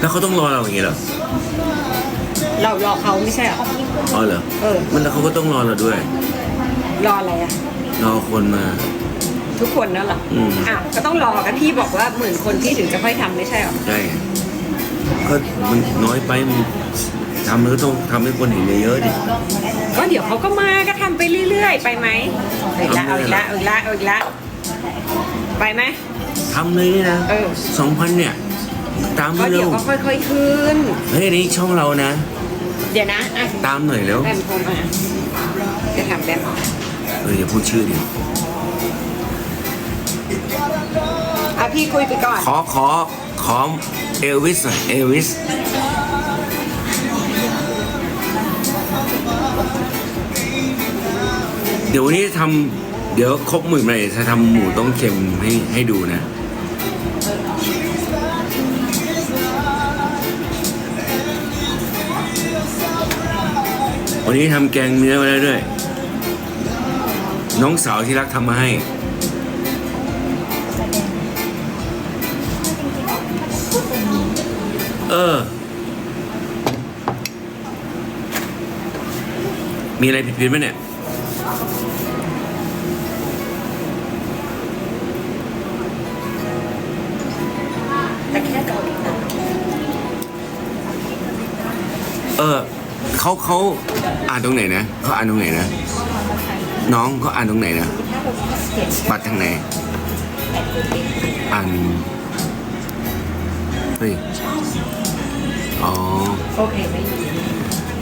แล้วเขาต้องรอเราอย่างงี้เหรอเรารอเขาไม่ใช่เหรออ๋อเหรอเออ มันแล้วเขาก็ต้องรอเราด้วย รออะไรอะรอคนมา ทุกคนนั่นเหรออืมอ้าวก็ต้องรอกันพี่บอกว่าหมื่นคนพี่ถึงจะค่อยทำไม่ใช่เหรอใช่ก็มันน้อยไปมันทำมันก็ต้องทำให้คนเห็นเยอะๆดิ ก็เดี๋ยวเขาก็มาก็ทำไปเรื่อยๆ ไปไหมเอาอีกละเอาอีกละเอาอีกละเอาอีกละไปไหมทำเลยนี่นะเออ สองพันเนี่ย ตามก็มาเร็เดี๋ยววก็ค่อยๆขึ้น เฮ้ยอันนี้ช่องเรานะ เดี๋ยวนะอะตามหน่อยแล้วแบมโทรมาจะถามแบมเอออย่าพูดชื่อดิอะพี่คุยไปก่อน ขอขอขอเอลวิสหน่อยเอลวิสเดี๋ยววันนี้ทำเดี๋ยวครบหมื่นไปจะทำหมูต้มเค็มให้ให้ดูนะ วันนี้ทำแกงเนื้อมาแล้วด้วย น้องสาวที่รักทำมาให้ เออ มีอะไรผิดๆไหมเนี่ยแต่แค่เกาหลีนะเออ เขาเขาอ่านตรงไหนนะเขาอ่านตรงไหนนะ น้องเขาอ่านตรงไหนนะบัตรทางไหนอ่านเฮ้ยอ๋อโอเคไม่มี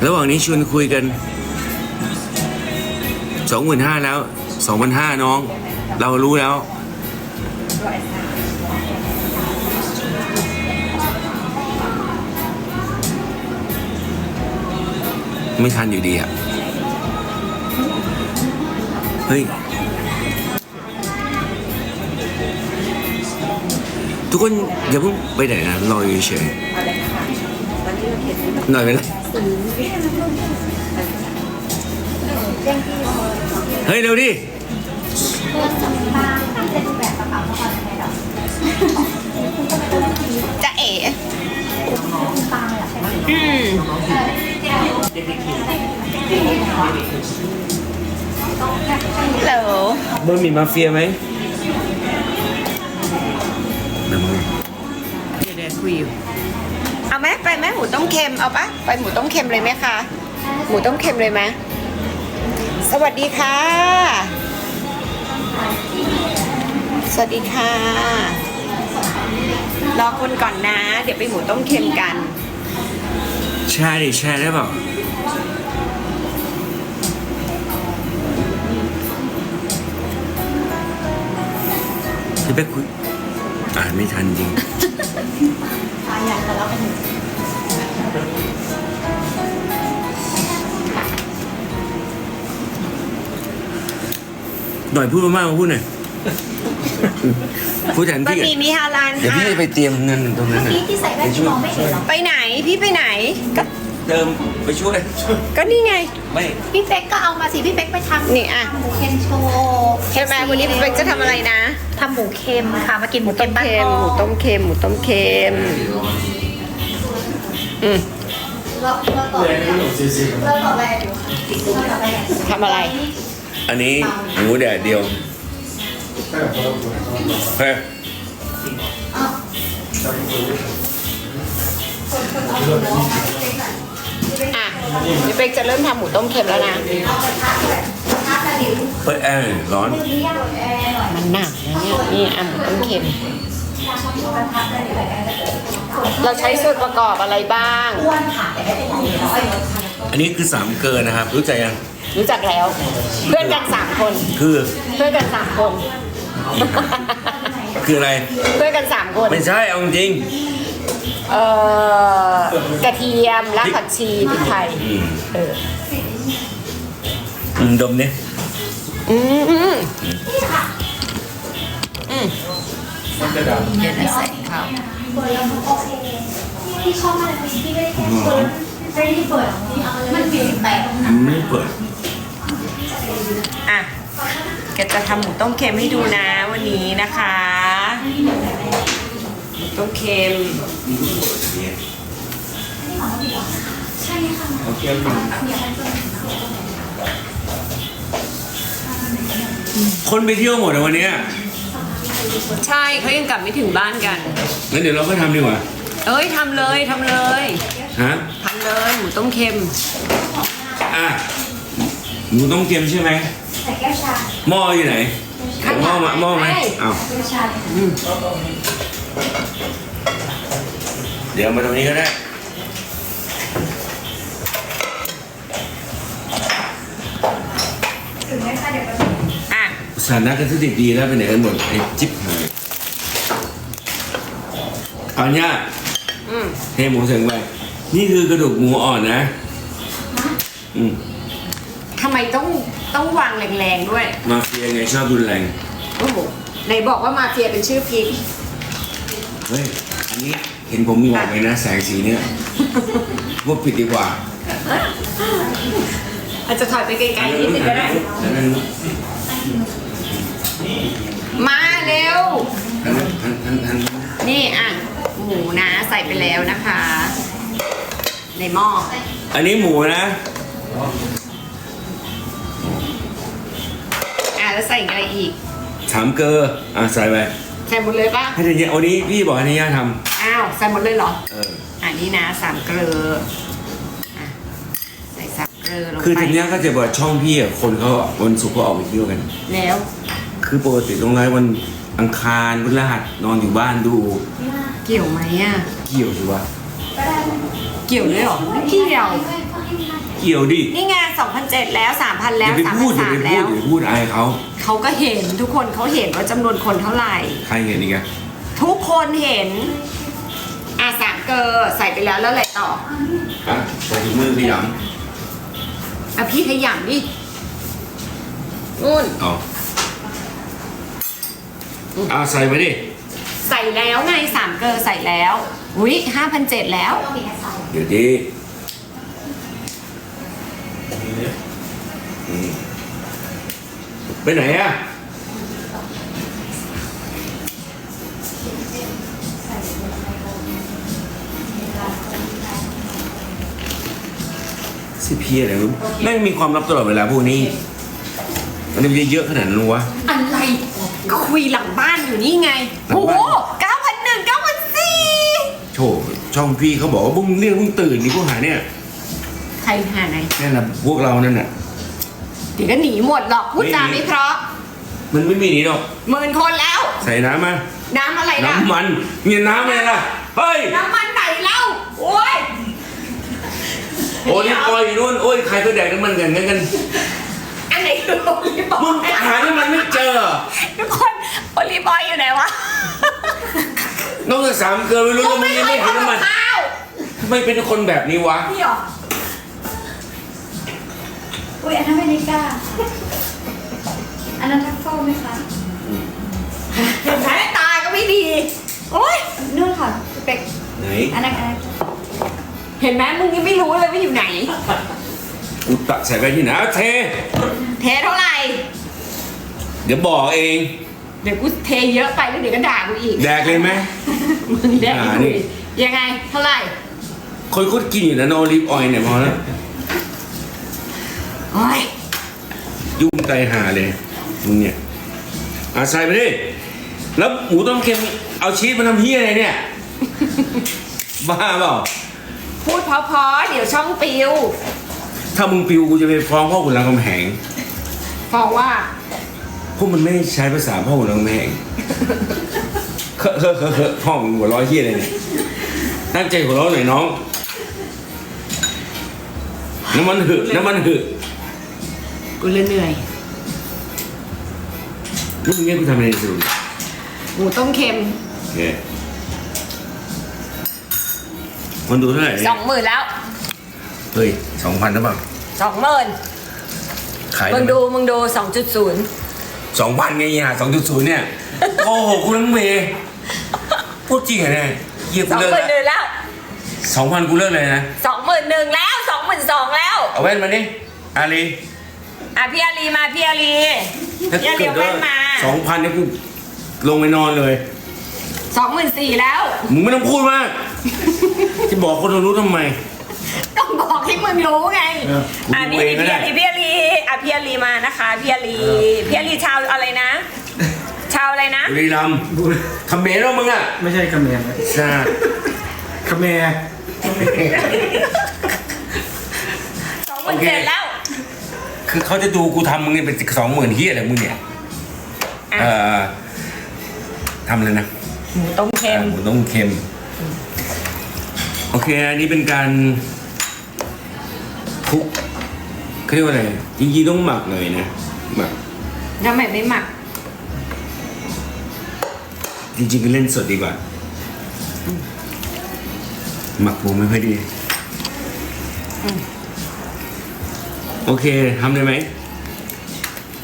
ระหว่างนี้ชวนคุยกันสองหมื่นห้าแล้วสองพันห้าน้อง เรารู้แล้ว ไม่ทันอยู่ดีอะ เฮ้ย ทุกคนอย่าเพิ่งไปไหนนะรออยู่เฉยอะไรนะคะตอยนหน่อยไปเลยเฮ้ย เร็วดิจะเอ๋อืม ฮัลโหลบะหมี่มาเฟียไหมมามึงเดี๋ยวเดี๋ยวคุยอยู่เอาไหมไปไหมหมูต้มเค็มเอาปะไปหมูต้มเค็มเลยไหมคะหมูต้มเค็มเลยไหมสวัสดีค่ะ สวัสดีค่ะ รอคนก่อนนะ เดี๋ยวไปหมูต้มเค็มกันแชร์ดิแชร์ได้เปล่า พี่เป๊กคุยอ่านไม่ทันจริงหน่อยพูดมากๆมาพูดหน่อยพูดแทนบะพี่หมี่มีฮาลานเดี๋ยวพี่ค่ะจะไปเตรียมเงินตรงนั้นน่ะพี่ที่ใส่แว่นที่มองไม่เห็นหรอไปไหนพี่ไปไหนก็ เติมไปช่วย ก็นี่ไง ไม่พี่เป๊กก็เอามาสิพี่เป๊กไปทำนี่อะ หมูเค็มโชว์ใช่ไหมวันนี้พี่เป็กจะทำอะไรนะทำหมูเค็มค่ะมากินหมูเค็ต้มมบ้านเค็มพ่อหมูต้มเค็มหมูต้มเค็มอืมเราเราต่อไปเราต่อไปเราต่อไปทำอะไร อันนี้หมูแดดเดียวเฮ้ยอะ พี่เป็กจะเริ่มทำหมูต้มเค็มแล้วนะ เปิดแอร์ร้อน มันหนักนะเนี่ยนี่อะหมูต้มเค็ม เราใช้ส่วนประกอบอะไรบ้าง อันนี้คือสามเกินนะครับ รู้ใจยัง รู้จักแล้ว เพื่อนกันสามคน คือ เพื่อนกันสามคน คืออะไร เพื่อนกันสามคน ไม่ใช่เอาจริง เอ่อกระเทียมรากผักชีพริกไทยอืมเอออืมดมเนี่ยอืมอืมอืมเดี๋ยวนะใส่ข้าวที่ชอบมากเลยที่ได้เปิดไม่ได้เปิดมันมีสิบแปดไม่เปิดอะแกจะทำหมูต้มเค็มให้ดูนะวันนี้นะคะต้องเค็ม ใช่ไหมคะโอเคเดี๋ยวมันจะคนไปเที่ยวหมดอะวันเนี้ยใช่เขายังกลับไม่ถึงบ้านกัน งั้นเดี๋ยวเราก็ทำดีกว่า เอ้ยทำเลยทำเลยฮะ ทำเลยหมูต้มเค็ม อะหนูต้องเค็มใช่ไหมใส่แก้วชาหม้ออยู่ไหนเอาหม้อมาหม้อไหมเอาแก้วชา เดี๋ยวมาตรงนี้ก็ได้ถึงไหมคะเดี๋ยวไปอะสถานะกันสติดีแล้วไปไหนกันหมดไอ้จิ๊บหายเอาเนี่ยอืมเทหมูเสงไปนี่คือกระดูกหมูอ่อนนะ อืมทำไมต้องต้องวางแรงๆด้วย มาเฟียไงชอบรุนแรง โอ้โหไหนบอกว่ามาเฟียเป็นชื่อพริก เฮ้ย อันนี้ เห็นผมมีบอกไหมนะแสงสีเนี่ยว่าผิดดีกว่าอาจจะถอยไปไกลๆนิดนึงก็ได้ อันนั้นมาเร็ว อันนั้นอันนั้นอันนั้นนี่อะ หมูนะใส่ไปแล้วนะคะ ในหม้ออันนี้หมูนะ อะแล้วใส่อะไรอีก ถามเกอร์อะใส่ไป ใส่หมดเลยปะให้ทันยาวันนี้พี่บอกให้ทันยาท อ้าวใส่หมดเลยเหรอำเออ อันนี้นะสามเกลืออะใส่สามเกลือลงคือไปทันยาก็จะบอกช่องพี่อะคนเขาวันศุกร์ก็ออกไปเที่ยวกัน แล้ว คือปกติตรงไรวันอังคารพฤหัสนอนอยู่บ้านดู เกี่ยวไหมอะ เกี่ยวสิวะก็ได้ไหมเกี่ยวด้วยเหรอไม่เกี่ยว เกี่ยวดินี่ไง2,007แล้ว3,000อแล้วย่าไปพูดอย่าไป3,300พูแล้ดว อย่าไปพูดอายเขาเขาก็เห็นทุกคนเขาเห็นว่าจำนวนคนเท่าไหร่ ใครเห็นอีกอะทุกคนเห็นอ่ะสามเกลอใส่ไปแล้วแล้วอะไรต่ออะใส่ถุงมือขยอะพี่ขยำดินู่นำเอาเอาใส่ไปดิ ใส่แล้วไงสามเกลอใส่แล้วอุ้ยห้าพันเจ็ดแล้วต้องมีแอร์ไซด์เดี๋ยวดิอืมไปไหนอะ สิเพียอะไรรู้แม่งมีความลับตลอดเวลาพวกนี้ มันจะเยอะขนาดนั้นวะ อะไรก็คุยหลังบ้านอยู่นี่ไง หลังโอ้โหบ้าน เก้าพันหนึ่งเก้าพันสี่โถช่องพี่เขาบอกว่าพวกเนี่ยพวกตื่นนี่พวกหาเนี่ยใครหาไหน นั่นแหละพวกเรานั่นน่ะ เดี๋ยวก็หนีหมดหรอกพูดจาไม่หนีไม่เพราะมันไม่มีหนีหรอก หมื่นคนแล้ว ใส่น้ำมา น้ำอะไรล่ะน้ำมันเนี่ยน้ำอะไรล่ะ เฮ้ย น้ำมันไหนเล่าโอ้ย โอ้ยออยอยู่นู่นโอ้ยใครก็แดกน้ำมันกันงั้นกันอันไหนคือโอลิบอมึงยหาน้ำมันไม่เจอ ทุกคนโอลิบอยอยู่ไหนวะนอกจากสามเกลือไม่รู้แล้วมึงยังไม่เห็นน้ำมันข้าวทำไมเป็นคนแบบนี้วะพี่หรออุ้ยอันนั้นเป็นนิก้าอันนั้นทัฟเฟิลไหมคะเห็นไหมตาก็ไม่ดี โอ้ยนู่นค่ะเป็กไหนอันนั้นอันนั้นเห็นไหมมึงยังไม่รู้เลยว่าอยู่ไหน กูตักใส่ไปที่ไหนเอาเท เทเท่าไหร่ เดี๋ยวบอกเอง เดี๋ยวกูเทเยอะไปแล้วเดี๋ยวก็ด่ากูอีก แดกเลยไหม มึงแดกอ่ากูนี่ อีกยังไงเท่าไหร่ คนคุดกินอยู่นะโนลิฟออยเนี่ยพอแล้วโอ้ยยุ่งใจหาเลยมึงเนี่ยอาใส่ไปดิแล้วหมูต้มเค็มเอาชีสมาทำเฮียอะไรเนี่ย บ้าเปล่า พูดเพอๆเดี๋ยวช่องปิวถ้ามึงปิวกูจะไปฟ้องพ่อขุนรามคำแหงบอกว่า พวกมันไม่ใช้ภาษาพ่อขุนรามคำแหงเคอะเคอะเคอะเคอะพ่อมึงหัวเร้อยเฮียอะไรเนี่ยตั้งใจหัวเราะหน่อยน้อง น้ำมันหึน้ำมันหึกูเลยเหนื่อยนี่มึงเนี่ยกูทำอะไรสุดหมูต้มเค็มโอเค มันดูเท่าไหร่สองหมื่นแล้วเฮ้ยสองพันหรือเปล่าสองหมื่นขายมึงดูมึงดูสองจุดศูนย์สองพันไงเนี่ยสองจุดศูนย์เนี่ยโอ้โหคุณทั้งเมย์พูดจริงเหรอเนี่ยเหยียบสกูองเลิกหมื่นหแล้วนึ่งแล้วสองพันกูเลิกเลยนะสองหมื่นหนึ่งแล้วสองหมื่นสองแล้วเอาแว่นมาดิอาลีอะพี่อาลีมาพี่อาลีถ้าพี่อาลีเกิดเอาว่าแว่นมาสองพันเนี่ยกูลงไปนอนเลยสองหมื่นสี่แล้วมึงไม่ต้องพูดมาก จะบอกคนรู้ทำไม ต้องบอกให้มึงรู้ไงเออกูอะดูนี่เองก็พี่ได้ อาลีพี่อาลีอะพี่อาลีมานะคะพี่อาลีพี่อาลีชาวอะไรนะ ชาวอะไรนะ บุรีรัมย์คำเขมรว่ามึงอะไม่ใช่เขมรนะใช่เขมรสองหมื่นเจ็ดแล้ว คือเขาจะดูกูทำมึงเนี่ยเป็นสองหมื่นเฮียอะไรมึงเนี่ย อะ เอ่อทำเลยนะหมูต้มเค็มหมูต้มเค็ม โอเคอันนี้เป็นการคลุกเขาเรียกว่าอะไรจริงๆต้องหมักหน่อยนะหมักทำไมไม่หมัก จริงๆก็เล่นสดดีกว่า หมักปูไม่ค่อยดี โอเคทำได้ไหม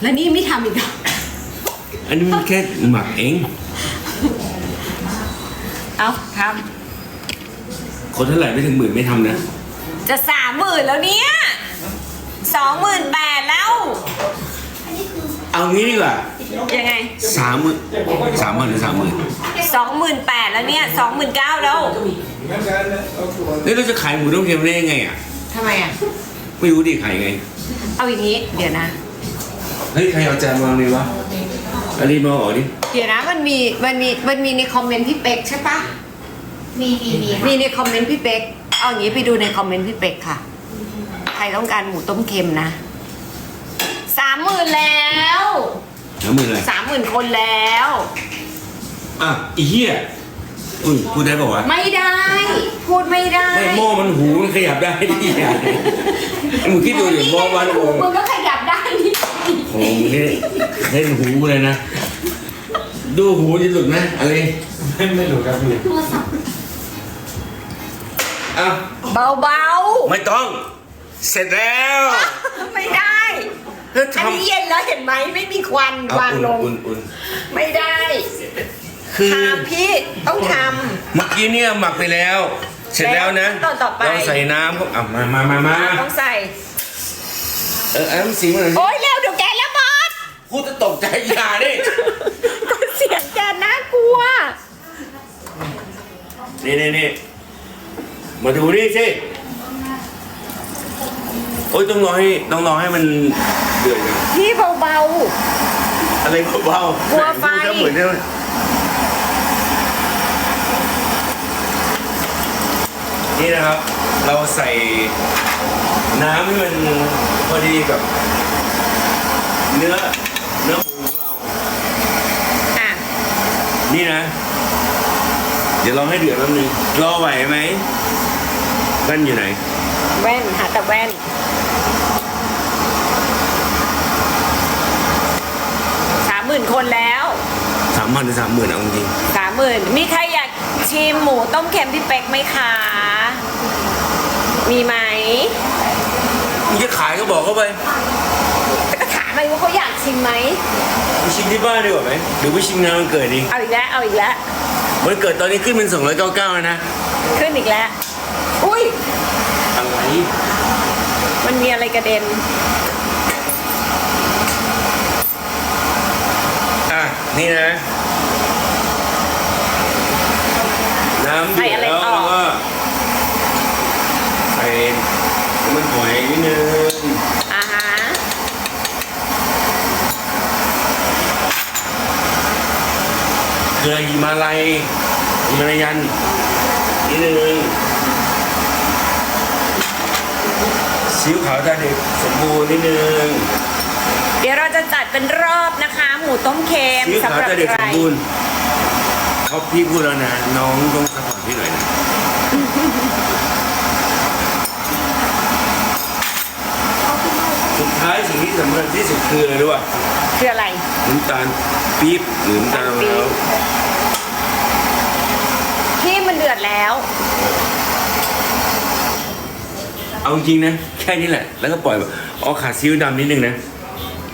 แล้วนี่ไม่ทำอีกเหรออันนี้มันแค่หมักเอง เอาท คนเท่าไหร่ไม่ถึงหมื่นไม่ทำนะำจะสามหมื่นแล้วเนี่ยสองหมื่นแปดแล้ว เอางี้ดีกว่ายังไงสามหมื่นสามหมื่นหรือสามหมื่นสองหมื่นแปดแล้วเนี่ยสองหมื่นเก้าแล้วนี่เราจะขายหมูต้มเค็มได้ยังไงอะทำไมอะ ไม่รู้ดิขายยังไง เอาอย่างนี้ เดี๋ยวนะ เฮ้ย ใครเอาจานวางเลยวะอันนี้มาออกดิ เดี๋ยวนะมันมีมันมีมันมีในคอมเมนต์พี่เป็กใช่ปะ มีมีมีค่ะมีในคอมเมนต์พี่เป็กเอาอย่างนี้ไปดูในคอมเมนต์พี่เป็กค่ะ ใครต้องการหมูต้มเค็มนะ สามหมื่นแล้วสามหมื่นอะไรสามหมื่นคนแล้ว อะอีเหี้ยอุ้ยพูดได้ป่าวะไม่ได้ พูดไม่ได้ ไม่หม้อมันหูมันขยับได้ดิมึงคิดดูดิหม้อวันโอ่งมึงก็ขยับได้นี่โอ้โหนี่เล่นหูเลยนะ ดูหูจะหลุดไหมอะไร ไม่ไม่รู้ครับพี่ โทรศัพท์ อะเบาไม่ต้อง เสร็จแล้วๆไม่ได้เฮ้ยอันทำนี้เย็นแล้วเห็นไหมไม่มีควันเอาวางลง อุ่นอุ่นไม่ได้คือ ทำพี่ต้องท เมื่อกี้เนี่ยหมักไปแล้ว เสร็จแล้วนะแล้วขั้นตอนต่อไปเราใส่น้ำก็อะมามามามาำต้องใส่ เออเอาน้ำสีมาหน่อยสิโอ๊ยเร็วเดี๋ยวแกแล้วหมดพูดจะตกใจอย่าดิก็เสียงแกน่ากลัวนี่นี่นี่ มาดูนี่สิ โอ้ยต้องรอให้ต้องรอให้มันเดือดก่อนพี่เบา อะไรเบาๆกลัวไฟพูดแล้วเหมือนเดิมนี่นะครับ เราใส่น้ำให้มันพอดีกับ เนื้อเนื้อหมูของเรา ๆ อะ นี่นะ เดี๋ยวลองให้เดือดแป๊บนึงรอไหวไหมแว่นอยู่ไหน แว่นหาแต่แว่น สามหมื่นคนแล้ว สามพันหรือสามหมื่นเอาจริงสามหมื่นมีใครอยากชิมหมูต้มเค็มพี่เป็กไหมคะ มีไหมๆมึงจะขายก็บอกเข้าไปแต่ก็ถามไปว่าเขาอยากชิมไหมไปชิมที่บ้านดีกว่าไหมหรือไปชิมงานวันเกิดดี เอาอีกแล้ว เอาอีกแล้ว วันเกิดตอนนี้ขึ้นเป็น299แล้วนะ ขึ้นอีกแล้ว อุ้ย อะไร มันมีอะไรกระเด็น อะ นี่นะ น้ำเดืใส่อดอะไรแล้วต่อ แล้วก็ใส่น้ำมันหอยนิดนึง อ่าฮะ เกลือหิมาลัยหิมาลายันนิดนึงซีอิ๊วขาวตาเด็กสมบูรณ์นิดนึงเดี๋ยวเราจะจัดเป็นรอบนะคะ หมูต้มเค็มซีอิ๊วสำขาวหรับตาเด็กใคสรมบูรณ์เขาพี่พูดแล้วนะ น้องต้องซัพพอร์ตพี่หน่อยนะสุดท้ายสิ่งที่สำคัญที่สุดคืออะไรรู้ป่ะ คืออะไร น้ำตาลปี๊บหรือน้ำตาลมะพร้าวที่มันเดือดแล้ว เอาจริงนะ แค่นี้แหละ แล้วก็ปล่อยแบบเอาขาดซีอิ๊วดำนิดนึงนะ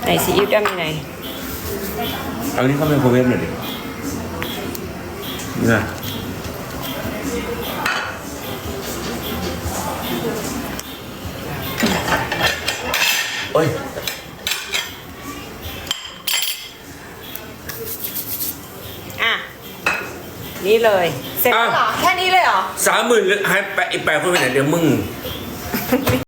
ไหนซีอิ๊วดำอยู่ไหนเอานี่เข้าไมโครเวฟหน่อยดินี่นะโอ้ย อะ เนี่เลย เสร็จแล้วเหรอ แค่นี้เลยเหรอ สามหมื่นหรือให้แปะไอ้แปะคนไปไหนเดี๋ยวมึง